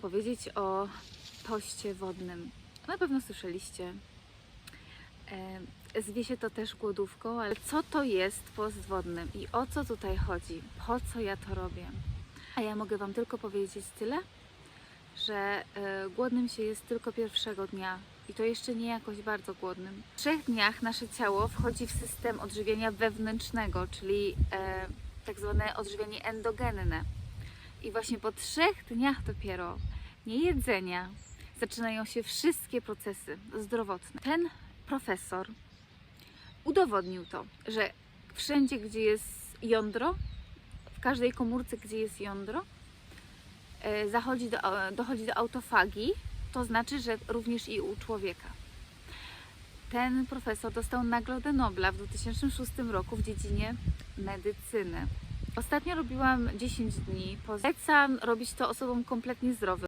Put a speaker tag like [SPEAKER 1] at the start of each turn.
[SPEAKER 1] powiedzieć o toście wodnym. Na pewno słyszeliście. E, Zwie się to też głodówką, ale co to jest post wodny i o co tutaj chodzi? Po co ja to robię? A ja mogę Wam tylko powiedzieć tyle, że e, głodnym się jest tylko pierwszego dnia i to jeszcze nie jakoś bardzo głodnym. W trzech dniach nasze ciało wchodzi w system odżywiania wewnętrznego, czyli e, tak zwane odżywianie endogenne. I właśnie po trzech dniach dopiero nie jedzenia zaczynają się wszystkie procesy zdrowotne. Ten profesor udowodnił to, że wszędzie, gdzie jest jądro, w każdej komórce, gdzie jest jądro, e, zachodzi do, dochodzi do autofagii, to znaczy, że również i u człowieka. Ten profesor dostał Nagrodę Nobla w 2006 roku w dziedzinie medycyny. Ostatnio robiłam 10 dni. Polecam robić to osobom kompletnie zdrowym.